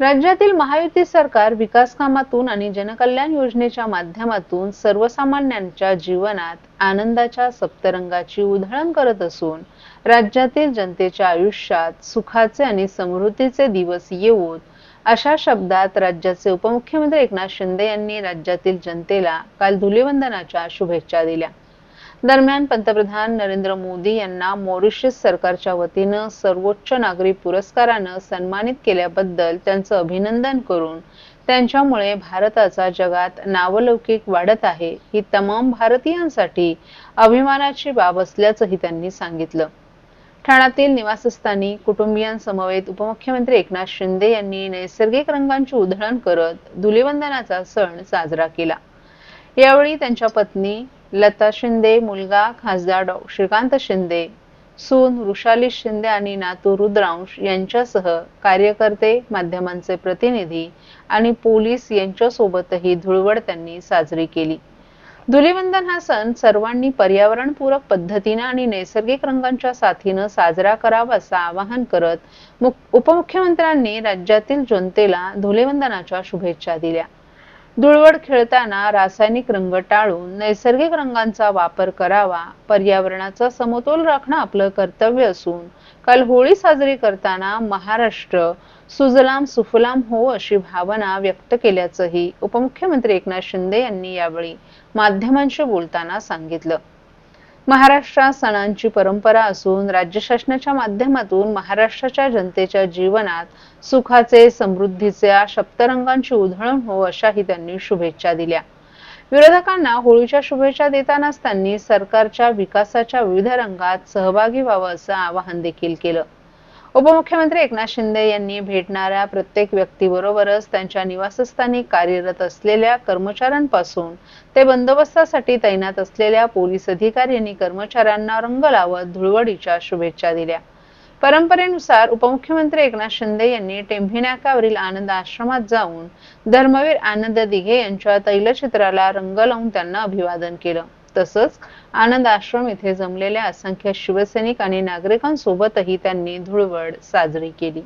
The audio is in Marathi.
राज्यातील महायुती सरकार विकास कामातून आणि जनकल्याण योजनेच्या माध्यमातून सर्वसामान्यांच्या जीवनात आनंदाच्या सप्तरंगाची उधळण करत असून राज्यातील जनतेच्या आयुष्यात सुखाचे आणि समृद्धीचे दिवस येऊत अशा शब्दात राज्याचे उपमुख्यमंत्री एकनाथ शिंदे यांनी राज्यातील जनतेला काल धुलीवंदनाच्या शुभेच्छा दिल्या. दरम्यान पंतप्रधान नरेंद्र मोदी यांना मॉरिशस सरकारच्या वतीनं सर्वोच्च नागरी पुरस्कारानं सन्मानित केल्याबद्दल त्यांचं अभिनंदन करून त्यांच्यामुळे भारताचा जगात नावलौकिक वाढत आहे ही तमाम भारतीयांसाठी अभिमानाची बाब असल्याचंही त्यांनी सांगितलं. ठाण्यातील निवासस्थानी कुटुंबियांसमवेत उपमुख्यमंत्री एकनाथ शिंदे यांनी नैसर्गिक रंगांची उधळण करत धुलिवंदनाचा सण साजरा केला. यावेळी त्यांच्या पत्नी लता शिंदे मुलगा खासदार डॉ. श्रीकांत शिंदे सून वृषाली शिंदे आणि नातू रुद्रांश यांच्यासह कार्यकर्ते माध्यमांचे प्रतिनिधी आणि पोलीस यांच्यासोबतही धुळवड त्यांनी साजरी केली. धुलीवंदन हा सण सर्वांनी पर्यावरणपूरक पद्धतीनं आणि नैसर्गिक रंगांच्या साथीनं साजरा करावा असं आवाहन करत उपमुख्यमंत्र्यांनी राज्यातील जनतेला धुलीवंदनाच्या शुभेच्छा दिल्या. धुळवड खेळताना रासायनिक रंग टाळून नैसर्गिक रंगांचा वापर करावा पर्यावरणाचा समतोल राखणं आपलं कर्तव्य असून काल होळी साजरी करताना महाराष्ट्र सुजलाम सुफलाम हो अशी भावना व्यक्त केल्याचंही उपमुख्यमंत्री एकनाथ शिंदे यांनी यावेळी माध्यमांशी बोलताना सांगितलं. महाराष्ट्रात सणांची परंपरा असून राज्य शासनाच्या माध्यमातून महाराष्ट्राच्या जनतेच्या जीवनात सुखाचे समृद्धीच्या सप्तरंगांची उधळण हो अशाही त्यांनी शुभेच्छा दिल्या. विरोधकांना होळीच्या शुभेच्छा देतानाच त्यांनी सरकारच्या विकासाच्या विविध रंगात सहभागी व्हावं असं आवाहन देखील केलं. उपमुख्यमंत्री एकनाथ शिंदे यांनी भेटणाऱ्या प्रत्येक व्यक्तीबरोबरच त्यांच्या निवासस्थानी कार्यरत असलेल्या कर्मचाऱ्यांपासून ते बंदोबस्तासाठी तैनात असलेल्या पोलीस अधिकाऱ्यांनी कर्मचाऱ्यांना रंग लावत धुळवडीच्या शुभेच्छा दिल्या. परंपरेनुसार उपमुख्यमंत्री एकनाथ शिंदे यांनी टेंभिनाकावरील आनंद आश्रमात जाऊन धर्मवीर आनंद दिघे यांच्या तैलचित्राला रंग लावून त्यांना अभिवादन केलं. तसंच आनंद आश्रम इथे जमलेल्या असंख्य शिवसैनिक आणि नागरिकांसोबतही त्यांनी धुळवड साजरी केली.